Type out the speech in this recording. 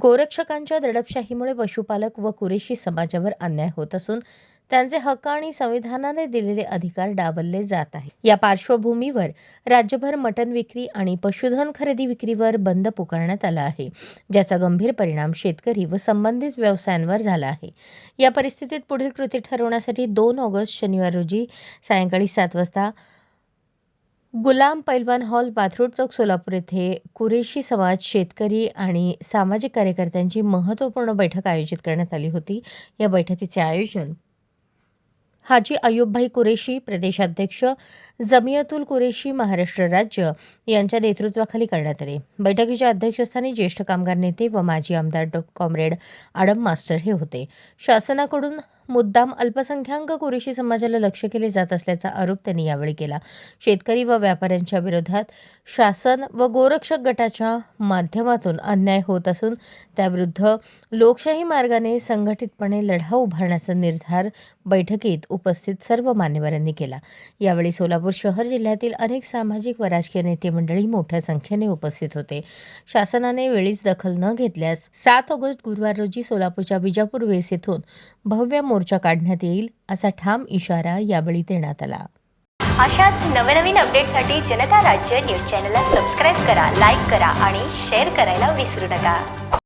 गोरक्षकांच्या दडपशाहीमुळे पशुपालक व कुरेशी समाजावर अन्याय होत असून त्यांचे हक्क आणि संविधानाने दिलेले अधिकार डावलले जात आहे या पार्श्वभूमीवर राज्यभर मटण विक्री आणि पशुधन खरेदी विक्रीवर बंद पुकारण्यात आला आहे ज्याचा गंभीर परिणाम शेतकरी व संबंधित व्यवसायांवर झाला आहे. या परिस्थितीत पुढील कृती ठरवण्यासाठी दोन ऑगस्ट शनिवार रोजी सायंकाळी सात वाजता गुलाम पैलवान हॉल पाथरूड चौक सोलापूर येथे कुरेशी समाज शेतकरी आणि सामाजिक कार्यकर्त्यांची महत्त्वपूर्ण बैठक आयोजित करण्यात आली होती. या बैठकीचे आयोजन हाजी अयूबभाई कुरेशी प्रदेशाध्यक्ष जमियतुल कुरेशी महाराष्ट्र राज्य यांच्या नेतृत्वाखाली करण्यात आले. बैठकीच्या अध्यक्षस्थानी ज्येष्ठ कामगार नेते व माजी आमदार डॉ. कॉम्रेड आडम मास्टर हे होते. शासनाकडून मुद्दाम अल्पसंख्याक कुरेशी समाजाला लक्ष केले जात असल्याचा आरोप त्यांनी यावेळी केला. शेतकरी व व्यापाऱ्यांच्या विरोधात शासन व गोरक्षक गटाच्या माध्यमातून अन्याय होत असून त्याविरुद्ध लोकशाही मार्गाने संघटितपणे लढा उभारण्याचा निर्धार बैठकीत उपस्थित सर्व मान्यवरांनी केला. यावेळी सोलापूर शहर जिल्ह्यातील अनेक सामाजिक व राजकीय नेते मंडळी मोठ्या संख्येने उपस्थित होते. शासनाने वेळीच दखल न घेतल्यास सात ऑगस्ट गुरुवार रोजी सोलापूरच्या विजापूर वेस येथून भव्य मोर्चा काढण्यात येईल असा ठाम इशारा यावेळी देण्यात आला. अशाच नवनवीन अपडेटसाठी जनता राज्य न्यूज चॅनलला सबस्क्राईब करा लाईक करा आणि शेअर करायला विसरू नका.